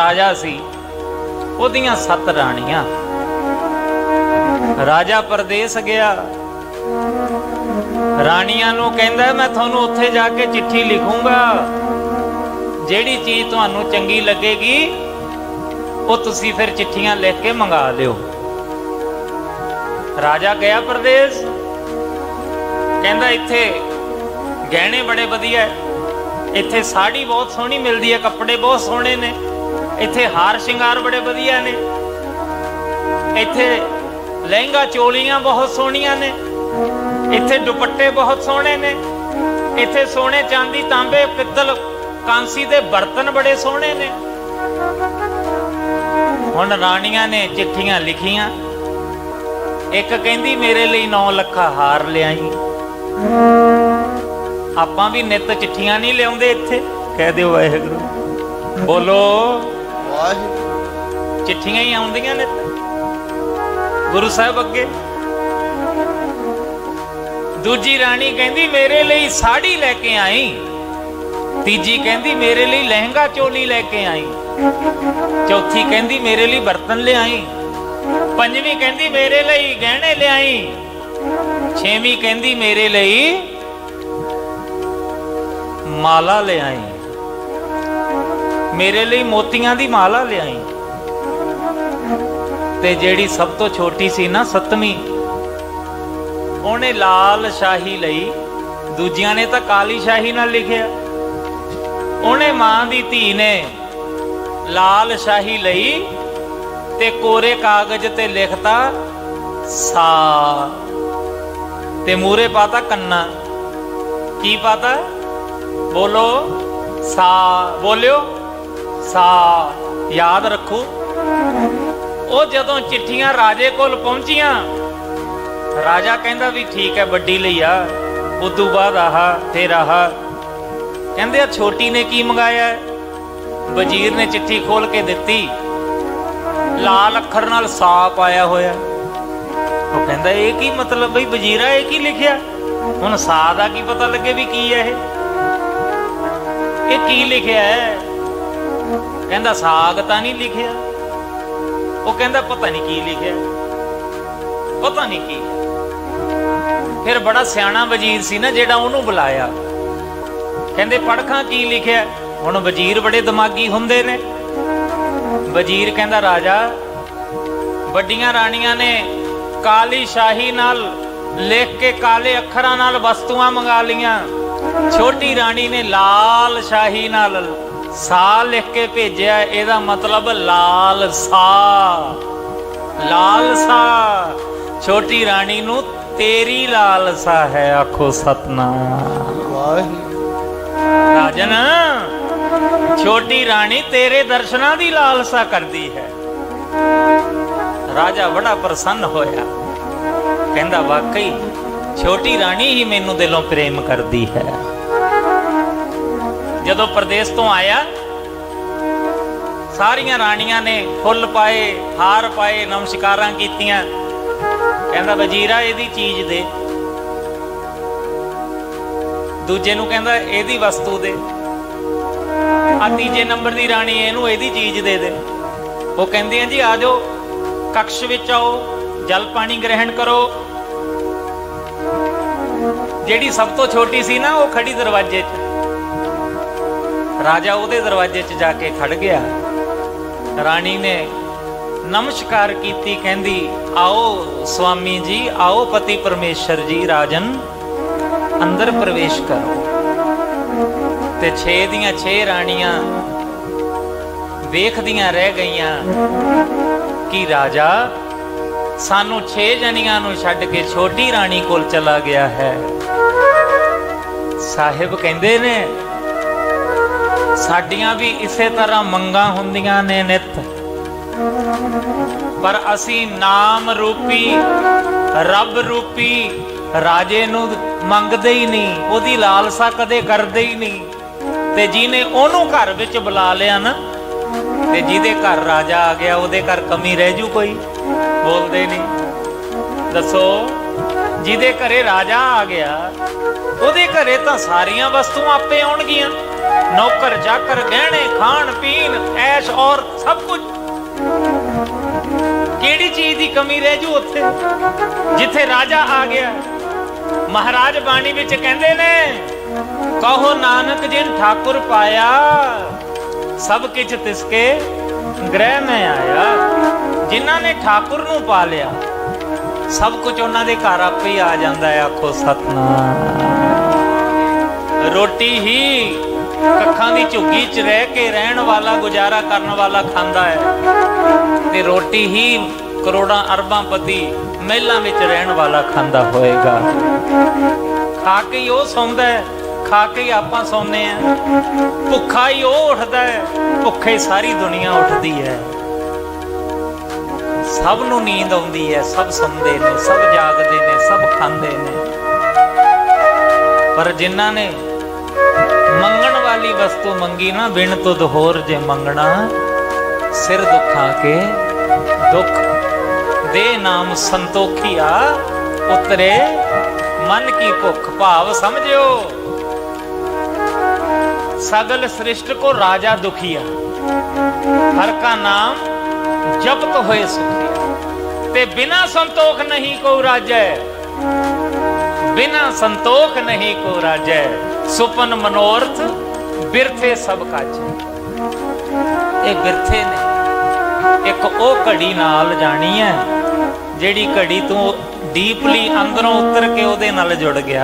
ਰਾਜਾ ਸੀ, ਉਹਦੀਆਂ ਸੱਤ ਰਾਣੀਆਂ। ਰਾਜਾ ਪਰਦੇਸ ਗਿਆ। ਰਾਣੀਆਂ ਨੂੰ ਕਹਿੰਦਾ, ਮੈਂ ਤੁਹਾਨੂੰ ਉੱਥੇ ਜਾ ਕੇ ਚਿੱਠੀ ਲਿਖੂੰਗਾ। ਜਿਹੜੀ ਚੀਜ਼ ਤੁਹਾਨੂੰ ਚੰਗੀ ਲੱਗੇਗੀ, ਉਹ ਤੁਸੀਂ ਫਿਰ ਚਿੱਠੀਆਂ ਲਿਖ ਕੇ ਮੰਗਾ ਲਿਓ ਰਾਜਾ ਗਿਆ ਪਰਦੇਸ। ਕਹਿੰਦਾ, ਇੱਥੇ ਗਹਿਣੇ ਬੜੇ ਵਧੀਆ ਇੱਥੇ ਸਾੜੀ ਬਹੁਤ ਸੋਹਣੀ ਮਿਲਦੀ ਹੈ, ਕੱਪੜੇ ਬਹੁਤ ਸੋਹਣੇ ਨੇ। ਇੱਥੇ ਹਾਰ ਸ਼ਿੰਗਾਰ ਬੜੇ ਵਧੀਆ ਨੇ। ਇੱਥੇ ਲਹਿੰਗਾ ਚੋਲੀਆਂ ਬਹੁਤ ਸੋਹਣੀਆਂ ਨੇ। ਇੱਥੇ ਦੁਪੱਟੇ ਬਹੁਤ ਸੋਹਣੇ ਨੇ। ਇੱਥੇ ਸੋਨੇ ਚਾਂਦੀ, ਤਾਂਬੇ, ਪਿੱਤਲ, ਕਾਂਸੀ ਦੇ ਬਰਤਨ ਬੜੇ ਸੋਹਣੇ ਨੇ। ਹੁਣ ਰਾਣੀਆਂ ਨੇ ਚਿੱਠੀਆਂ ਲਿਖੀਆਂ। ਇੱਕ ਕਹਿੰਦੀ, ਮੇਰੇ ਲਈ 9 ਲੱਖਾ ਹਾਰ ਲਿਆਈ। ਆਪਾਂ ਵੀ ਨਿੱਤ ਚਿੱਠੀਆਂ ਨਹੀਂ ਲਿਆਉਂਦੇ ਇੱਥੇ। ਕਹਿ ਦਿਓ ਵਾਹਿਗੁਰੂ। ਬੋਲੋ। ਵਾਹਿਗੁਰੂ ਚਿੱਠੀਆਂ ਹੀ ਆਉਂਦੀਆਂ ਨੇ। ਗੁਰੂ ਸਾਹਿਬ ਅੱਗੇ। ਦੂਜੀ ਰਾਣੀ ਕਹਿੰਦੀ, ਮੇਰੇ ਲਈ ਸਾੜੀ ਲੈ ਕੇ ਆਈ। ਤੀਜੀ ਕਹਿੰਦੀ, ਮੇਰੇ ਲਈ ਲਹਿੰਗਾ ਚੋਲੀ ਲੈ ਕੇ ਆਈ। ਚੌਥੀ ਕਹਿੰਦੀ, ਮੇਰੇ ਲਈ ਬਰਤਨ ਲਿਆਈ। ਪੰਜਵੀਂ ਕਹਿੰਦੀ, ਮੇਰੇ ਲਈ ਗਹਿਣੇ ਲਿਆਈ। ਛੇਵੀਂ ਕਹਿੰਦੀ, ਮੇਰੇ ਲਈ ਮਾਲਾ ਲਿਆਈ। ਮੇਰੇ ਲਈ ਮੋਤੀਆਂ ਦੀ ਮਾਲਾ ਲਿਆਈ। ਤੇ ਜਿਹੜੀ ਸਭ ਤੋਂ ਛੋਟੀ ਸੀ ਨਾ ਸੱਤਵੀਂ, ਉਹਨੇ ਲਾਲ ਸ਼ਾਹੀ ਲਈ। ਦੂਜਿਆਂ ਨੇ ਤਾਂ ਕਾਲੀ ਸ਼ਾਹੀ ਨਾਲ ਲਿਖਿਆ। ਉਹਨੇ ਮਾਂ ਦੀ ਧੀ ਨੇ ਲਾਲ ਸ਼ਾਹੀ ਲਈ ਤੇ ਕੋਰੇ ਕਾਗਜ਼ ਤੇ ਲਿਖਤਾ, ਸਾ। ਤੇ ਮੂਰੇ ਪਾਤਾ ਕੰਨਾ। ਕੀ ਪਾਤਾ? ਬੋਲੋ, ਸਾ। ਬੋਲਿਓ। ਸਾ ਯਾਦ ਰੱਖੋ। ਉਹ ਜਦੋਂ ਚਿੱਠੀਆਂ ਰਾਜੇ ਕੋਲ ਪਹੁੰਚੀਆਂ, ਰਾਜਾ ਕਹਿੰਦਾ ਵੀ ਠੀਕ ਹੈ, ਵੱਡੀ ਲਈ ਆ। ਉਦੋਂ ਬਾਅਦ ਆਹ, ਫਿਰ ਆਹ। ਕਹਿੰਦੇ ਆ, ਛੋਟੀ ਨੇ ਕੀ ਮੰਗਾਇਆ? ਵਜ਼ੀਰ ਨੇ ਚਿੱਠੀ ਖੋਲ ਕੇ ਦਿੱਤੀ। ਲਾਲ ਅੱਖਰ ਨਾਲ ਸਾ ਪਾਇਆ ਹੋਇਆ। ਉਹ ਕਹਿੰਦਾ, ਇਹ ਕੀ ਮਤਲਬ ਬਈ, ਵਜ਼ੀਰਾ ਇਹ ਕੀ ਲਿਖਿਆ? ਹੁਣ ਸਾ ਦਾ ਕੀ ਪਤਾ ਲੱਗੇ ਵੀ ਕੀ ਹੈ ਇਹ? ਇਹ ਕੀ ਲਿਖਿਆ ਹੈ? ਕਹਿੰਦਾ ਸਾਗ ਤਾਂ ਨਹੀਂ ਲਿਖਿਆ। ਉਹ ਕਹਿੰਦਾ ਪਤਾ ਨਹੀਂ ਕੀ ਲਿਖਿਆ। ਪਤਾ ਨਹੀਂ ਕੀ। ਫਿਰ ਬੜਾ ਸਿਆਣਾ ਵਜ਼ੀਰ ਸੀ ਨਾ ਜਿਹੜਾ ਉਹਨੂੰ ਬੁਲਾਇਆ। ਕਹਿੰਦੇ ਪੜਖਾਂ ਕੀ ਲਿਖਿਆ? ਹੁਣ ਵਜ਼ੀਰ ਬੜੇ ਦਿਮਾਗੀ ਹੁੰਦੇ ਨੇ। ਵਜ਼ੀਰ ਕਹਿੰਦਾ, ਰਾਜਾ, ਵੱਡੀਆਂ ਰਾਣੀਆਂ ਨੇ ਕਾਲੀ ਸ਼ਾਹੀ ਨਾਲ ਲਿਖ ਕੇ ਕਾਲੇ ਅੱਖਰਾਂ ਨਾਲ ਵਸਤੂਆਂ ਮੰਗਾ ਲੀਆਂ ਛੋਟੀ ਰਾਣੀ ਨੇ ਲਾਲ ਸ਼ਾਹੀ ਨਾਲ ਸਾ ਲਿਖ ਕੇ ਭੇਜਿਆ, ਇਹਦਾ ਮਤਲਬ ਲਾਲ ਸਾ ਲਾਲ ਸਾ ਛੋਟੀ ਰਾਣੀ ਨੂੰ ਤੇਰੀ ਲਾਲਸਾ ਹੈ, ਆਖੋ ਸਤਨਾਮ। ਵਾਹਿਗੁਰੂ ਰਾਜਨ, ਛੋਟੀ ਰਾਣੀ ਤੇਰੇ ਦਰਸ਼ਨਾਂ ਦੀ ਲਾਲਸਾ ਕਰਦੀ ਹੈ। ਰਾਜਾ ਬੜਾ ਪ੍ਰਸੰਨ ਹੋਇਆ। ਕਹਿੰਦਾ, ਵਾਕਈ, ਛੋਟੀ ਰਾਣੀ ਹੀ ਮੈਨੂੰ ਦਿਲੋਂ ਪ੍ਰੇਮ ਕਰਦੀ ਹੈ। ਜਦੋਂ ਪ੍ਰਦੇਸ਼ ਤੋਂ ਆਇਆ, ਸਾਰੀਆਂ ਰਾਣੀਆਂ ਨੇ ਫੁੱਲ ਪਾਏ, ਹਾਰ ਪਾਏ, ਨਮਸਕਾਰਾਂ ਕੀਤੀਆਂ। ਕਹਿੰਦਾ, ਵਜ਼ੀਰਾ ਇਹਦੀ ਚੀਜ਼ ਦੇ। ਦੂਜੇ ਨੂੰ ਕਹਿੰਦਾ, ਇਹਦੀ ਵਸਤੂ ਦੇ। ਆ ਤੀਜੇ ਨੰਬਰ ਦੀ ਰਾਣੀ ਇਹਨੂੰ ਇਹਦੀ ਚੀਜ਼ ਦੇ ਦੇ। ਉਹ ਕਹਿੰਦੇ ਆ, ਜੀ, ਆ ਜਾਓ, ਕਕਸ਼ ਵਿੱਚ ਆਓ, ਜਲ ਪਾਣੀ ਗ੍ਰਹਿਣ ਕਰੋ। ਜਿਹੜੀ ਸਭ ਤੋਂ ਛੋਟੀ ਸੀ ਨਾ, ਉਹ ਖੜੀ ਦਰਵਾਜ਼ੇ 'ਚ। ਰਾਜਾ ਉਹਦੇ ਦਰਵਾਜ਼ੇ 'ਚ ਜਾ ਕੇ ਖੜ ਗਿਆ। ਰਾਣੀ ਨੇ ਨਮਸਕਾਰ ਕੀਤੀ, ਕਹਿੰਦੀ, ਆਓ ਸੁਆਮੀ ਜੀ, ਆਓ ਪਤੀ ਪਰਮੇਸ਼ਰ ਜੀ, ਰਾਜਨ, ਅੰਦਰ ਪ੍ਰਵੇਸ਼ ਕਰੋ। ਤੇ 6 ਦੀਆਂ 6 ਰਾਣੀਆਂ ਵੇਖਦੀਆਂ ਰਹਿ ਗਈਆਂ ਕਿ ਰਾਜਾ ਸਾਨੂੰ 6 ਜਣੀਆਂ ਨੂੰ ਛੱਡ ਕੇ ਛੋਟੀ ਰਾਣੀ ਕੋਲ ਚਲਾ ਗਿਆ ਹੈ। ਸਾਹਿਬ ਕਹਿੰਦੇ ਨੇ ਸਾਡੀਆਂ ਵੀ ਇਸੇ ਤਰ੍ਹਾਂ ਮੰਗਾਂ ਹੁੰਦੀਆਂ ਨੇ ਨਿਤ। ਪਰ ਅਸੀਂ ਨਾਮ ਰੂਪੀ, ਰੱਬ ਰੂਪੀ ਰਾਜੇ ਨੂੰ ਮੰਗਦੇ ਹੀ ਨਹੀਂ, ਉਹਦੀ ਲਾਲਸਾ ਕਦੇ ਕਰਦੇ ਹੀ ਨਹੀਂ। ਤੇ ਜਿਹਨੇ ਉਹਨੂੰ ਘਰ ਵਿੱਚ ਬੁਲਾ ਲਿਆ ਨਾ, ਤੇ ਜਿਹਦੇ ਘਰ ਰਾਜਾ ਆ ਗਿਆ, ਉਹਦੇ ਘਰ ਕਮੀ ਰਹਿ ਜੂ ਕੋਈ, ਬੋਲਦੇ ਨਹੀਂ। ਦੱਸੋ, ਜਿਹਦੇ ਘਰੇ ਰਾਜਾ ਆ ਗਿਆ, ਉਹਦੇ ਘਰੇ ਤਾਂ ਸਾਰੀਆਂ ਵਸਤੂਆਂ ਆਪੇ ਆਉਣਗੀਆਂ। ਨੌਕਰ ਚਾਕਰ ਗਹਿਣੇ, ਖਾਣ, ਪੀਣ, ਐਸ਼, ਔਰ ਸਭ ਕੁਝ। ਕਿਹੜੀ ਚੀਜ਼ ਦੀ ਕਮੀ ਰਹਿ ਜੂ ਉੱਥੇ? ਜਿੱਥੇ ਰਾਜਾ ਆ ਗਿਆ। ਮਹਾਰਾਜ ਬਾਣੀ ਵਿੱਚ ਕਹਿੰਦੇ ਨੇ, ਕਹੋ ਨਾਨਕ ਜਿਨ ਠਾਕੁਰ ਪਾਇਆ, ਸਭ ਕਿਛ ਤਿਸਕੇ ਗ੍ਰਹਿ ਮੈਂ ਆਇਆ। ਜਿਨ੍ਹਾਂ ਨੇ ਠਾਕੁਰ ਨੂੰ ਪਾ ਲਿਆ, ਸਭ ਕੁਝ ਉਹਨਾਂ ਦੇ ਘਰ ਆਪੇ ਆ ਜਾਂਦਾ ਹੈ, ਆਖੋ ਸਤਨਾਮ। ਰੋਟੀ ਹੀ ਕੱਖਾਂ ਦੀ ਝੁੱਗੀ 'ਚ ਰਹਿ ਕੇ ਰਹਿਣ ਵਾਲਾ, ਗੁਜ਼ਾਰਾ ਕਰਨ ਵਾਲਾ ਖਾਂਦਾ ਹੈ। ਤੇ ਰੋਟੀ ਹੀ ਕਰੋੜਾਂ ਅਰਬਾਂ ਪਤੀ ਮਹਿਲਾਂ ਵਿੱਚ ਰਹਿਣ ਵਾਲਾ ਖਾਂਦਾ ਹੋਏਗਾ। ਖਾ ਕੇ ਉਹ ਸੌਂਦਾ ਹੈ, ਖਾ ਕੇ ਆਪਾਂ ਸੌਂਦੇ ਆ ਭੁੱਖਾ ਹੀ ਉਹ ਉੱਠਦਾ ਹੈ, ਭੁੱਖੇ ਸਾਰੀ ਦੁਨੀਆ ਉੱਠਦੀ ਹੈ। ਸਭ ਨੂੰ ਨੀਂਦ ਆਉਂਦੀ ਹੈ, ਸਭ ਸੌਂਦੇ ਨੇ, ਸਭ ਜਾਗਦੇ ਨੇ, ਸਭ ਖਾਂਦੇ ਨੇ। ਪਰ ਜਿਨ੍ਹਾਂ ਨੇ ਮੰਗਣ ਵਸਤੂ ਮੰਗੀ ਨਾ, ਬਿਨ ਤੁਧ ਹੋਰ ਜੇ ਮੰਗਣਾ, ਸਿਰ ਦੁੱਖਾਂ ਕੇ ਦੁੱਖ। ਦੇ ਨਾਮ ਸੰਤੋਖੀਆ, ਉਤਰੇ ਮਨ ਕੀ ਭੁੱਖ ਭਾਵ ਸਮਝਿਓ। ਸਗਲ ਸ੍ਰਿਸ਼ਟ ਕੋ ਰਾਜਾ ਦੁਖੀਆ, ਹਰ ਕਾ ਨਾਮ ਜਪਤ ਹੋਏ ਸੁਖੀਆ। ਤੇ ਬਿਨਾ ਸੰਤੋਖ ਨਹੀਂ ਕੋ ਰਾਜੈ, ਬਿਨਾ ਸੰਤੋਖ ਨਹੀਂ ਕੋ ਰਾਜੈ। ਸੁਪਨ ਮਨੋਰਥ ਬਿਰਥੇ ਸਭ ਕਾਜੈ। ਇਹ ਬਿਰਥੇ ਨੇ। ਇੱਕ ਉਹ ਘੜੀ ਨਾਲ ਜਾਣੀ ਹੈ, ਜਿਹੜੀ ਘੜੀ ਤੂੰ ਡੀਪਲੀ ਅੰਦਰੋਂ ਉਤਰ ਕੇ ਉਹਦੇ ਨਾਲ ਜੁੜ ਗਿਆ।